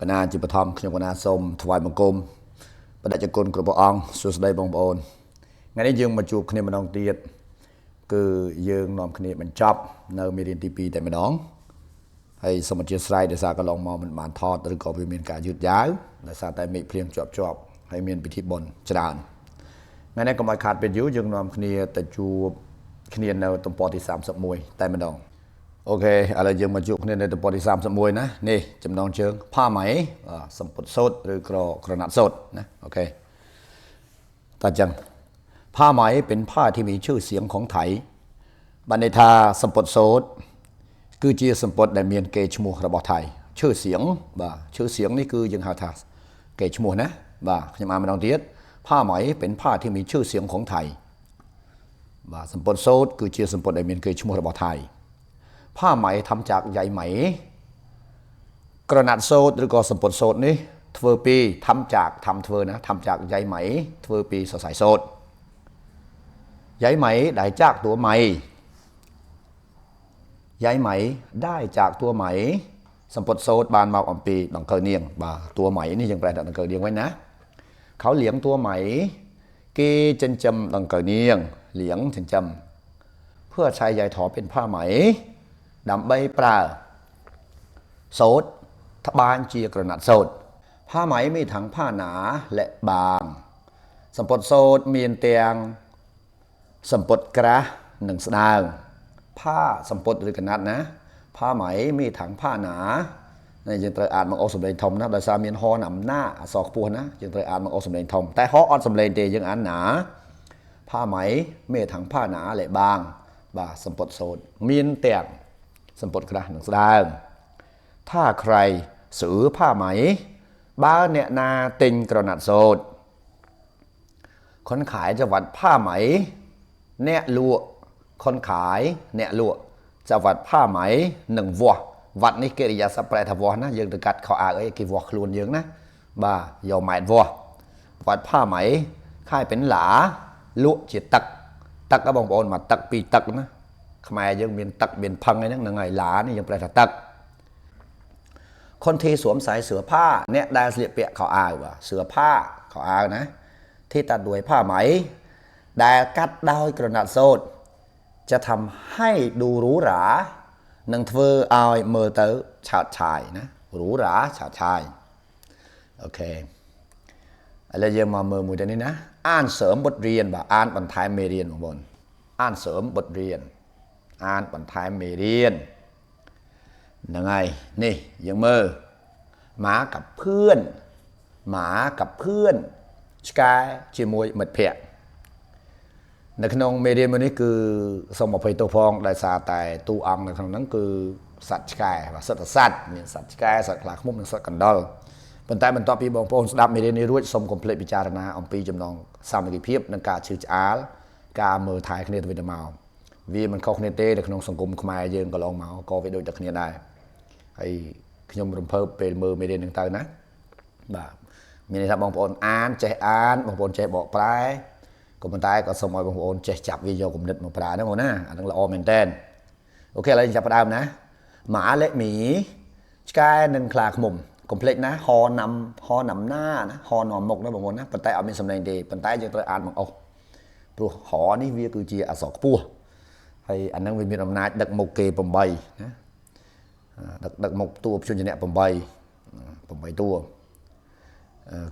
កណាជាបឋមខ្ញុំកណាសូមថ្វាយបង្គំបដិជគុណគ្រប់ព្រះអង្គសួស្តីបងប្អូនថ្ងៃនេះយើងមកជួបគ្នាម្ដងទៀតគឺយើងនាំគ្នាបញ្ចប់នៅមេរៀនទី2តែម្ដងហើយសូមអធិស្ឋានដោយសារកន្លងមកមិនបានថតឬក៏វាមានការយឺតយ៉ាវដោយសារតែមេឃភ្លៀងជាប់ជាប់ហើយមានពិធីបុណ្យច្រើនថ្ងៃនេះកុំឲ្យខាតពេលយូរយើងនាំគ្នាទៅជួបគ្នានៅទំព័រទី31តែម្ដង អូខេឥឡូវយើងមកជួបគ្នានៅទំព័រទី31ណានេះចំណងជើងផាម៉ៃសម្ពុតសូតឬក្រក្រណាត់សូតណាអូខេតើចឹងผ้าไหมเป็นผ้าที่มีชื่อเสียงของไทยบรรณาសម្ពុតសូតគឺជាសម្ពុតដែលមានកេរ្តិ៍ឈ្មោះរបស់ថៃឈ្មោះเสียงបាទឈ្មោះเสียงនេះគឺយើងហៅថាកេរ្តិ៍ឈ្មោះណាបាទខ្ញុំអានម្ដងទៀតผ้าไหมเป็นผ้าที่มีชื่อเสียงของไทยបាទសម្ពុតសូតគឺជាសម្ពុតដែលមានកេរ្តិ៍ឈ្មោះរបស់ថៃ ผ้าไหมทำจากใยไหม กระนาดโซดหรือก็สมปดโซดนี้เทอปีทำจากทำเทเวนะทำจากใยไหมเทอปีสสายโซดใยไหมได้จากตัวไหมใยไหมได้จากตัวไหม สมปดโซดบานมาอ่อมปีหนองเคยเนียงบาตัวไหมนี่ยังแปลดังเคยเนียงไว้นะ เขาเหลียงตัวไหมเกจันจำหนองเคยเนียง เหลียงจันจำเพื่อใช้ใยถอเป็นผ้าไหม ដើម្បីប្រើសូត្រត្បាញជាក្រណាត់សូត្រผ้าไหมมีทั้งผ้าหนาและบาง សម្ពុតសូត្រមានទាំងសម្ពុតក្រាស់និងស្ដើងผ้าសម្ពុតឬកណាត់ណាผ้าไหมมีทั้งผ้าหนาនេះយើងត្រូវអានមកអូសំឡេងធំណាដោយសារមានហនអំណាអសខ្ពស់ណាយើងត្រូវអានមកអូសំឡេងធំតែហអត់សំឡេងទេយើងអានណាผ้าไหมមានทั้งผ้าหนาและบาง បាទសម្ពុតសូត្រមានទាំង សម្ពុតក្រាស់និងស្ដើងถ้าใครซื้อผ้าไหมបើអ្នកណាទិញក្រណាត់សូត្រคนขายจะวัดผ้าไหมអ្នកលក់คนขายអ្នកលក់จะวัดผ้าไหมនឹងវាស់វត្តនេះកិរិយាសព្ទប្រែថាវាស់ណាយើងទៅកាត់ខោអាវអីគេវាស់ខ្លួនយើងណាបាទយកម៉ែត្រវាស់វត្តผ้าไหมខายเป็นหลาលក់ជាទឹកទឹកបងប្អូនមកទឹកពីរទឹកណា ខ្មែរយើងមានទឹកមានផឹងអីហ្នឹងហ្នឹងហើយឡានេះយើងប្រែថាទឹកคนที่สวมใส่เสื้อผ้าเนี่ยได้ស្លៀកពាក់ខោអាវបាទเสื้อผ้าខោអាវណាที่ตัดด้วยผ้าไหมដែលកាត់ដោយក្រណាត់សូត្រจะทำให้ดูหรูหราនឹងធ្វើឲ្យមើលទៅឆើតឆាយណាหรูหราឆើតឆាយអូខេឥឡូវយើងមកមើលមួយទៅនេះណាអានសើមបទរៀនបាទអានបន្ថែមមេរៀនបងប្អូនអានសើមបទរៀន អានបន្ថែមមេរៀនហ្នឹងហើយនេះយើងមើលម៉ាกับเพื่อนหมากับเพื่อนឆ្កែជាមួយមិត្តភ័ក្តិនៅក្នុងមេរៀនមួយនេះគឺសូមអភ័យទោសផងដោយសារតែតួអង្គនៅក្នុងហ្នឹងគឺសត្វឆ្កែបាទសិតសត្វមានសត្វឆ្កែសត្វខ្លាឃ្មុំនិងសត្វកណ្ដុរប៉ុន្តែបន្ទាប់ពីបងប្អូនស្ដាប់មេរៀននេះរួចសូមកុំភ្លេចពិចារណាអំពីចំណងសាមគ្គីភាពនិងការឈឺឆ្អាលការមើលថែគ្នាទៅវិញទៅមក វាមិនខុសគ្នាទេនៅក្នុងសង្គមខ្មែរយើងកន្លងមកក៏វាដូចតែគ្នាដែរហើយខ្ញុំរំភើបពេលមើលមេរៀនហ្នឹងទៅណាបាទមានន័យថាបងប្អូនអានចេះអានបងប្អូនចេះបកប្រែក៏ប៉ុន្តែក៏សូមឲ្យបងប្អូនចេះចាប់វាយកគំនិតមកប្រើហ្នឹងបងណាអាហ្នឹងល្អមែនតើអូខេឥឡូវចាប់ផ្ដើមណាម៉ាលេមីឆ្កែនិងខ្លាឃ្មុំកុំភ្លេចណាហណាំហណាំណាណាហនាំមុខណាបងប្អូនណាប៉ុន្តែអត់មានសម្លេងទេប៉ុន្តែយើងត្រូវអានមកអស់ព្រោះហនេះវាគឺជាអក្សរខ្ពស់ ហើយអាហ្នឹងវាមានអំណាចដឹកមុខគេ8ណាដឹកដឹកមុខតួព្យញ្ជនៈ8 8តួ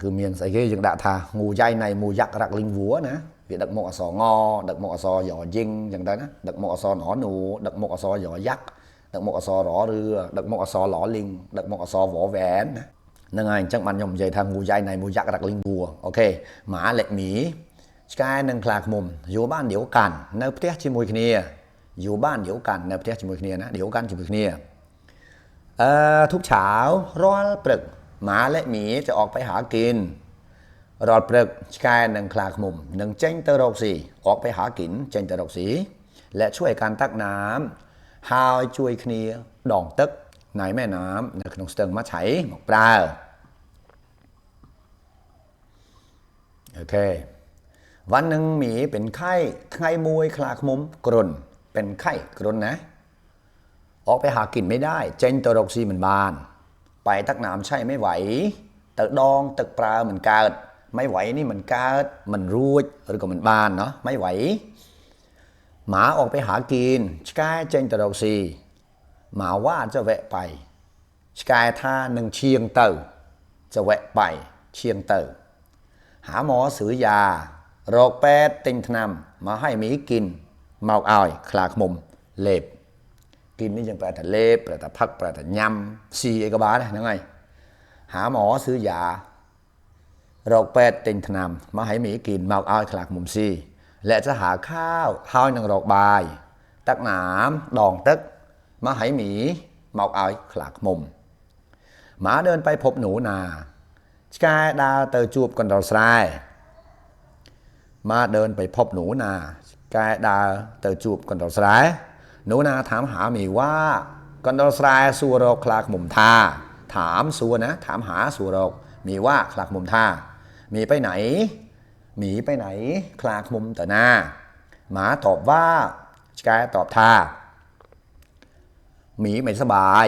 គឺមានស្អីគេយើងដាក់ថាងូយ៉ៃណៃមូយ៉ាក់រ៉ាក់លីងវួណាវាដឹកមុខអសងដឹកមុខអសយយិងអញ្ចឹងទៅណាដឹកមុខអសណនូដឹកមុខអសយយ៉ាក់ដឹកមុខអសរឬដឹកមុខអសឡលីងដឹកមុខអសវវែនហ្នឹងហើយអញ្ចឹងបានខ្ញុំនិយាយថាងូយ៉ៃណៃមូយ៉ាក់រ៉ាក់លីងវួអូខេម៉ាលេមីឆ្កែនិងខ្លាឃ្មុំយូបានដៀវកាន់នៅផ្ទះជាមួយគ្នា อยู่บ้านเดียวกันในประเทศจีมวยเนียนะเดียวกันจีมวยเนียทุกเช้าร้อนปรึกหมาและหมีจะออกไปหากินรอดปรึกสกายหนึ่งคลากมุมหนึ่งเจ้งเตอร์โรกสีออกไปหากินเจ้งเตอร์โรกสีและช่วยการตักน้ำหาวช่วยคเนียดองตึกในแม่น้ำในขนมสเติงมาใช้หมกปลาโอเค วันหนึ่งหมีเป็นไข้ไข้มวยคลากมุมกรน เป็นไข้กรนนะ ออกไปหากินไม่ได้ เจนตรกซีเหมือนบาน ไปตักน้ำใช่ไม่ไหวตึกดองตึกปลาเหมือนกาดไม่ไหวนี่เหมือนกาดมันรูดหรือก็เหมือนบานเนาะไม่ไหว หมาออกไปหากินสกายเจนตรกซีหมาว่าจะแวะไปสกายท่าหนึ่งเชียงเตอจะแวะไปเชียงเตอหาหมอซื้อยาโรคแปดติงทนำมาให้มีกิน เมาอ้อยคลากมุมเล็บกินนี่ยังแปลแต่เล็บแปลแต่พักแปลแต่ยำซีเอกบาลนะนั่นไงหาหมอซื้อยาโรคเป็ดติงทนำมาให้หมีกินเมาอ้อยคลากมุมซีและจะหาข้าวห้อยนังโรคบาย ตักหนามดองตึกมาให้หมีเมาอ้อยคลากมุมหมาเดินไปพบหนูนาชกายดาเตอจูบกันดอสไรมาเดินไปพบหนูนาายดาเตอจูบกันดอสไรหนูนาถามหาหมีว่ากันดอสไรสัวรคคลากมุมท่าถามสัวนะถามหาสัวรคมีว่าคลากมุมท่ามีไปไหนหมีไปไหน คลากมุมต่อหน้า หมาตอบว่ากายตอบท่าหมีไม่สบาย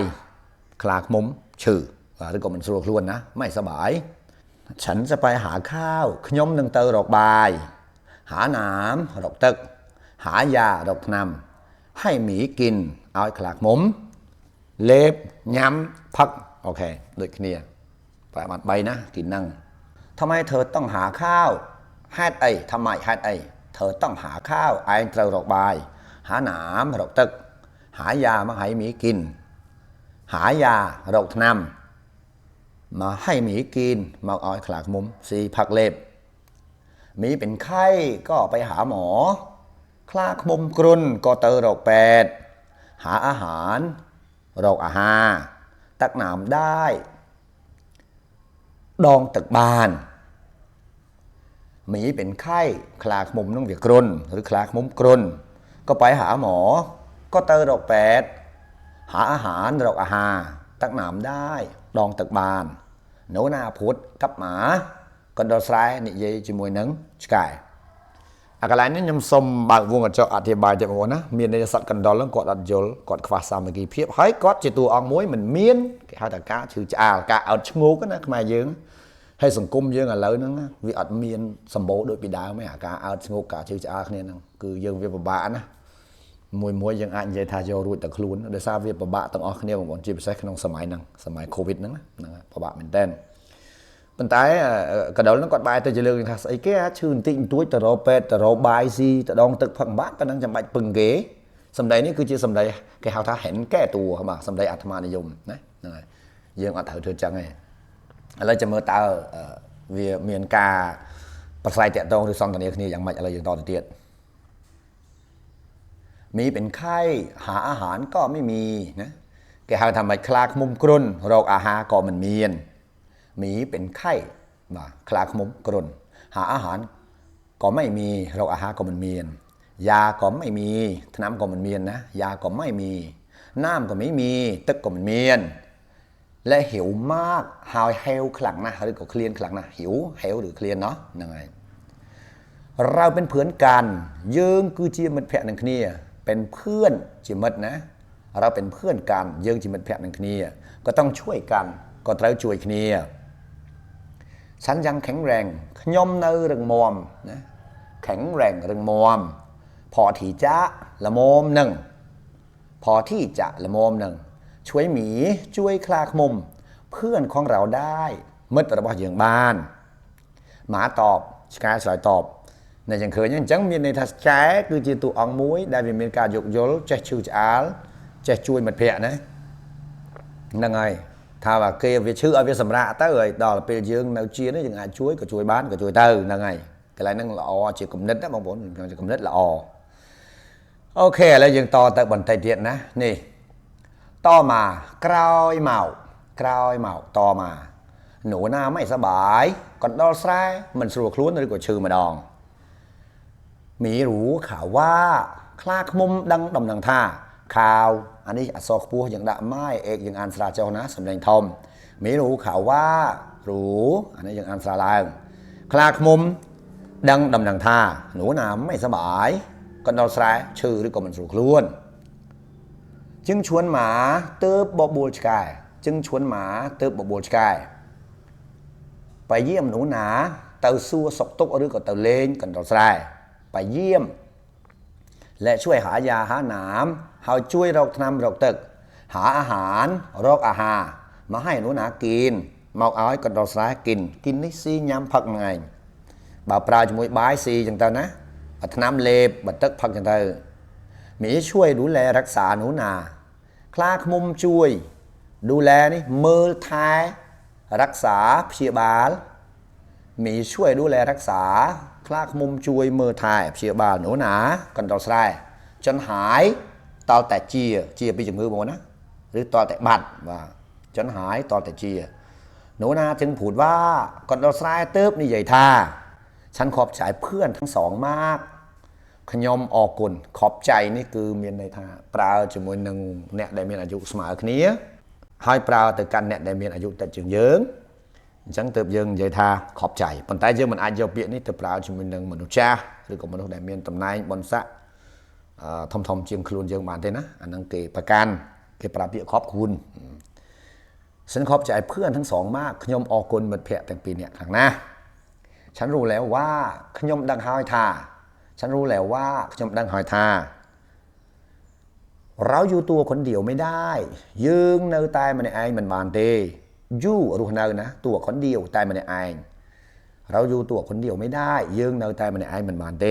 คลากมุมชื่อว่าหรือก็มันสรัวครวนนะ ไม่สบาย ฉันจะไปหาข้าวขยมหนึ่งเตอดอกบาย หาหนามรกตึก หายารกนำให้หมีกิน เอาขลากมุม เล็บย้ำพัก โอเคเด็กเนี่ยปฏิบัดใบนะ กินนั่งทำไมเธอต้องหาข้าวฮัดไอทำไมฮัดไอเธอต้องหาข้าวไอเตรรกบาย หาหนามรกตึก หายามาให้หมีกิน หายารกนำมาให้หมีกินมาอ้อยขลากมุมสีผักเล็บ มีเป็นไข้ก็ไปหาหมอ คลาคบมกรุนก็เตอโรคแปด หาอาหารโรคอาหารตักหนามได้ ดองตึกบานมีเป็นไข้คลากมุมน้องเวียกรุนหรือคลากมุมกรุนก็ไปหาหมอ ก็เตอโรคแปด หาอาหารโรคอาหารตักหนามได้ ดองตึกบาน โนนาพุทธกับหมา ក៏ដល់ស្រែនិយាយជាមួយនឹងឆ្កែអាកន្លែងនេះខ្ញុំសូមបើកវងកញ្ចក់អធិប្បាយទៅបងប្អូនណាមានន័យសត្វកណ្ដុរហ្នឹងគាត់អត់យល់គាត់ខ្វះសាមគ្គីភាពហើយគាត់ជាតួអង្គមួយមិនមានគេហៅថាការឈឺឆ្អាលការអត់ឈ្ងោកណាខ្មែរយើងហើយសង្គមយើងឥឡូវហ្នឹងវាអត់មានសម្បូរដូចពីដើមទេអាការអើតស្ងោកការឈឺឆ្អាលគ្នាហ្នឹងគឺយើងវាពិបាកណាមួយមួយយើងអាចនិយាយថាយករួចតែខ្លួនដោយសារវាពិបាកទាំងអស់គ្នាបងប្អូនជាពិសេសក្នុងសម័យហ្នឹងសម័យ Covid ហ្នឹងហ្នឹងពិបាកមែនតើ ប៉ុន្តែកដុលហ្នឹងគាត់បែរទៅជាលើកថាស្អីគេឈឺបន្តិចបន្តួចទៅរកពេទ្យទៅរកបាយស៊ីទៅដងទឹកផឹកបាក់ប៉ុណ្ណឹងចាំបាច់ពឹងគេសម្ដីនេះគឺជាសម្ដីគេហៅថាហែនកែតួបាទសម្ដីអាត្មានិយមណាហ្នឹងហើយយើងអត់ត្រូវធ្វើចឹងទេឥឡូវចាំមើលតើវាមានការប្រស្រ័យតាក់ទងឬសន្ទនាគ្នាយ៉ាងម៉េចឥឡូវយើងតទៅទៀតมีเป็นไข้หาอาหารก็ไม่มีนะแกหาทำไมคลากมุมกรุนโรคอา หมีเป็นไข้ว่าคลาขมุกกรนหาอาหารก็ไม่มีเราอาหารก็มันเมียน ยาก็ไม่มีทน้ำก็มันเมียนนะ ยาก็ไม่มี น้ำก็ไม่มี ตึกก็มันเมียน และหิวมากหาวเฮลขลังนะหรือก็เคลียนขลังนะหิวเฮลหรือเคลียนเนาะยังไง เราเป็นเพื่อนกันยืงคือจีมันแพะหนึ่งคเนียเป็นเพื่อนจีมัดนะ เราเป็นเพื่อนกันยืงจีมันแพะหนึ่งคเนียก็ต้องช่วยกัน ก็เต้าช่วยคเนีย ฉันยังแข็งแรงย่อมเนื้อเรื่งมอมนะแข็งแรงเรื่งมอม พอที่จะละมอมหนึ่ง พอที่จะละมอมหนึ่ง ช่วยหมีช่วยคลากมุม เพื่อนของเราได้มืดระบอดเย่างบ้าน หมาตอบสกายสอยตอบในยังเคยยังจังมีในทัศแจ้คือจีตุอังมุ้ยได้เป็นการยกยลจะชื่อจะอาจะช่วยมัดเพียนะนั่งไง ថាបើគេវាឈឺឲ្យវាសម្រាកទៅហើយដល់ពេលយើងនៅជានេះយើងអាចជួយក៏ជួយបានក៏ជួយទៅហ្នឹងហើយកន្លែងហ្នឹងល្អជាគំនិតណាបងប្អូនខ្ញុំជាគំនិតល្អអូខេឥឡូវយើងតទៅបន្តិចទៀតណានេះតមកក្រោយមកក្រោយមកតមកหนูណាមិនសបាយកណ្ដុលស្រែមិនស្រួលខ្លួនឬក៏ឈឺម្ដងមីរូខាវ៉ាខ្លាឃុំដឹងដំណឹងថា ข่าวอันนี้អសខ្ពស់យ៉ាងដាក់ម៉ាយเอกយ៉ាងអានស្រាចុះណាសំឡេងធំมีรู้ข่าวว่ารู้อันนี้យ៉ាងអានស្រាឡើងខ្លាខ្មុំដឹងដំណឹងថាหนูណាไม่สบายក៏ដល់ស្រែឈឺឬក៏មិនស្រួលខ្លួនជាងឈួនម៉ាទើបបបួលឆ្កែ จึงชวนหมาเติบบบบឆ្កែไปเยี่ยมหนูหนาទៅសួរសុខទុក្ខឬក៏ទៅលេងកណ្ដុរស្រែไปเยี่ยม และช่วยหายาหาหนามហើយជួយរកថ្នាំរកទឹក หาอาหารរកអាហារមកឲ្យหนูหนากินមកឲ្យកណ្ដុរស្រែกินกินនេះស៊ីញ៉ាំផឹកហ្នឹងឯងបើប្រើជាមួយបាយស៊ីចឹងទៅណាអាថ្នាំលេបបើទឹកផឹកចឹងទៅមីជួយดูแลรักษาหนูนาខ្លាឃ្មុំជួយดูแลនេះមើលថែរក្សាព្យាបាលមីช่วยดูแลรักษา ខ្លាឃ្មុំជួយមើលថែព្យាបាលหนูណាកណ្ដុរស្រែចនหายតលតែជាជាពីជំងឺបងប្អូនណាឬតលតែបាត់បាទចនหายតលតែជាหนูนาจึงพูดว่ากណ្ដុរស្រែទៅបនិយាយថាฉันขอบใจเพื่อนทั้งสองมาก ខ្ញុំអរគុណខอบใจនេះគឺមានន័យថាប្រើជាមួយនឹងអ្នកដែលមានអាយុស្មើគ្នា ហើយប្រើទៅកាន់អ្នកដែលមានអាយុតិចជាងយើង អញ្ចឹងទើបយើងនិយាយថាខอบใจប៉ុន្តែយើងមិនអាចយកពាក្យនេះទៅប្រើជាមួយនឹងមនុស្សចាស់ឬក៏មនុស្សដែលមានតំណែងបុណ្យស័ក្តិអឺធំធំជាងខ្លួនយើងបានទេណាអាហ្នឹងគេប្រកាន់គេប្រើពាក្យខอบคุณฉันขอบใจเพื่อนทั้งสองมากខ្ញុំអរគុណមិត្តភ័ក្តិទាំងពីរនាក់ខាងណាฉันรู้แล้วว่าខ្ញុំដឹងហើយថា ฉันรู้แล้วว่าខ្ញុំដឹងហើយថា เราอยู่ตัวคนเดียวไม่ได้ យើងនៅតែម្នាក់ឯងមិនបានទេ ยู่รูหนานะตัวคนเดียวตายมันในไอเราอยู่ตัวคนเดียวไม่ได้ยืงเนาตายมันในไอมันมาเต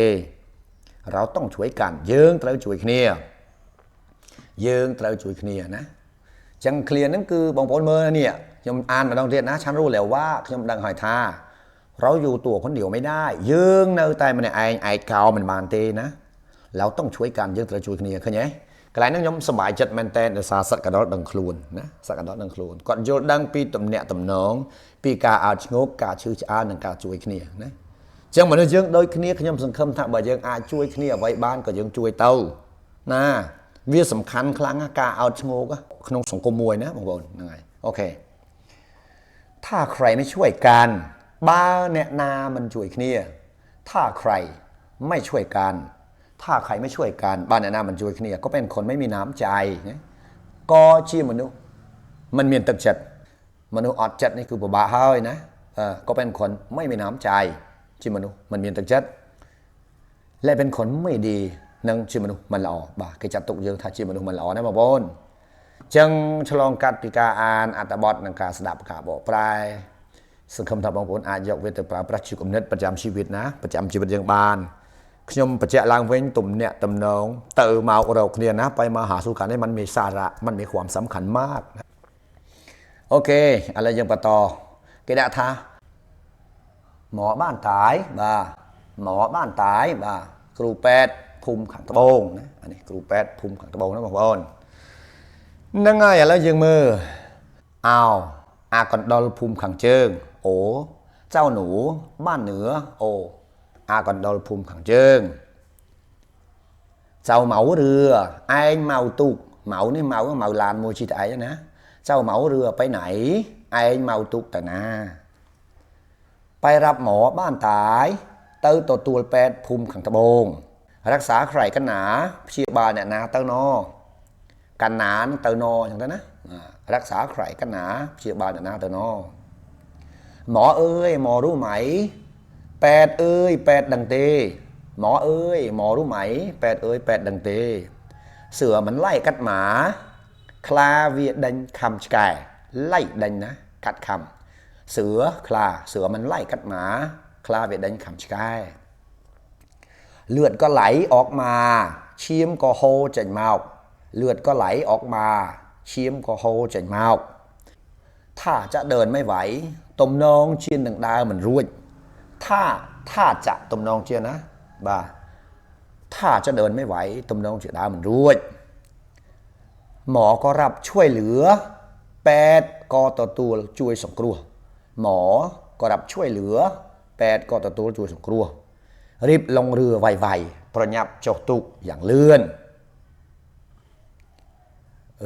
เราต้องช่วยกันยืงเราช่วยเคลียเยืงเราช่วยเคลียนะจังเคลียร์นั่นคือบองปนเมื่อเนี่ยยมอ่านมาตองเรียนนะฉันรู้แล้วว่ายมดังหอยทาเราอยู่ตัวคนเดียวไม่ได้ยืงเนาตายมันในไอไอเกามันมาเตนะ เราต้องช่วยกันยืงเราช่วยเคลียเข้าใจ កន្លែងហ្នឹងខ្ញុំសប្បាយចិត្តមែនតើដោយសារសត្វកណ្ដុរដឹងខ្លួនណាសត្វកណ្ដុរដឹងខ្លួនគាត់យល់ដឹងពីទំនាក់ទំនងពីការអោតឈ្ងោកការឈឺឆ្អាលនិងការជួយគ្នាណាចឹងមនុស្សយើងដូចគ្នាខ្ញុំសង្ឃឹមថាបើយើងអាចជួយគ្នាអ្វីបានក៏យើងជួយទៅណាវាសំខាន់ខ្លាំងណាស់ការអោតឈ្ងោកក្នុងសង្គមមួយណាបងប្អូនហ្នឹងហើយអូខេ ถ้าใครไม่ช่วยกันបើអ្នកណាមិនជួយគ្នា ถ้าใครไม่ช่วยกัน ถ้าใครไม่ช่วยกันបើអ្នកណាមិនជួយគ្នា ก็เป็นคนไม่มีน้ำใจណាក៏ជាមនុស្សមិនមានទឹកចិត្តមនុស្សអត់ចិត្តនេះគឺពិបាកហើយណាអឺក៏เป็นคนไม่มีน้ำใจជាមនុស្សមិនមានទឹកចិត្តและเป็นคนไม่ดีនឹងជាមនុស្សមិនល្អបាទគេចាត់ទុកយើងថាជាមនុស្សមិនល្អណាបងប្អូន ចឹងឆ្លងកាត់ពីការអានអត្ថបទនិងការស្ដាប់ការបកប្រែសង្ឃឹមថាបងប្អូនអាចយកវាទៅប្រើប្រាស់ជាគំនិតប្រចាំជីវិតណាប្រចាំជីវិតយើងបាន ខ្ញុំបញ្ជាក់ឡើងវិញទំនាក់ទំនងទៅមករកគ្នាណាไปมาหาสู่กันនេះมันมีสาระมันมีความสำคัญมากนะអូខេឥឡូវយើងបន្តគេដាក់ថាหมอบ้านตายបាទหมอบ้านตายបាទគ្រូពេទ្យភូមិខាងត្បូងណាអានេះគ្រូពេទ្យភូមិខាងត្បូងណាបងប្អូន ហ្នឹងហើយឥឡូវយើងមើលអោអាកណ្ដុលភូមិខាងជើង អូเจ้าหนูบ้านเหนือ អូ อากดอล à còn đôi phùm khẳng trơn sau mẫu rửa ai màu tục mẫu nên mẫu màu làm mua chi นะเจ้ sau าวเรือไปไหนไอ้เมาตุกแต่นาไปรับหมอบ้านตายเต้าตัวตัวแปดภูมิขังตะบง รักษาใครกันหนาพยาบาลเนี่ยนาเต้านอกันหนานเต้านออย่างนั้นนะรักษาใครกันหนาพยาบาลเนี่ยนาเต้านอหมอเอ้ยหมอรู้ไหม แปดเอ้ยแปดดังเต หมอเอ้ย หมอรู้ไหมแปดเอ้ยแปดดังเต เสือมันไล่กัดหมา คลาเวียดังคำชกายไล่ดังนะ กัดคำเสือคลาเสือมันไล่กัดหมา คลาเวียดังคำชกายเลือดก็ไหลออกมาชิมก็โฮจันเมาเลือดก็ไหลออกมาชิมก็โฮจันเมาถ้าจะเดินไม่ไหวตมน้องเชียนดังดาเหมือนรุ่ย ถ้าถ้าจะตมนองเจียนะบ่าถ้าจะเดินไม่ไหวตมนองเจียดามันรวยหมอก็รับช่วยเหลือแปดกอตตัวช่วยสงครัว หมอก็รับช่วยเหลือแปดกอตตัวช่วยสงครัว รีบลงเรือไวๆประยับจกตุกอย่างเลื่อน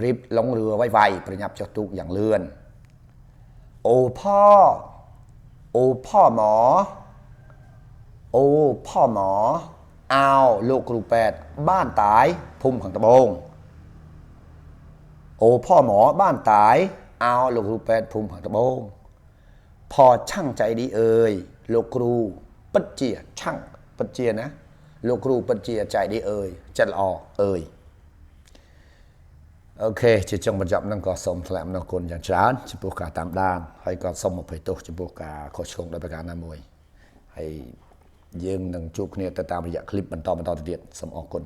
รีบลงเรือไวๆประยับจกตุกอย่างเลื่อน โอพ่อ โอพ่อหมอ អូផមអោលោកគ្រូពេទ្យបានតាយភូមិខាងត្បូងអូផមបានតាយអោលោកគ្រូពេទ្យភូមិខាងត្បូងផឆាំងចៃឌីអើយលោកគ្រូពិតជាឆាំងពិតជាណាលោកគ្រូពិតជាចៃឌីអើយចិត្តល្អអើយអូខេជាចុងបញ្ចប់នឹងក៏សូមថ្លែងអំណរគុណយ៉ាងច្រើនចំពោះការតាមដានហើយក៏សូមអភ័យទោសចំពោះការខុសឆ្គងដោយប្រការណាមួយហើយ យើងនឹងជួបគ្នាទៅតាមរយៈคลิปបន្តបន្តទៅទៀតសូមអរគុណ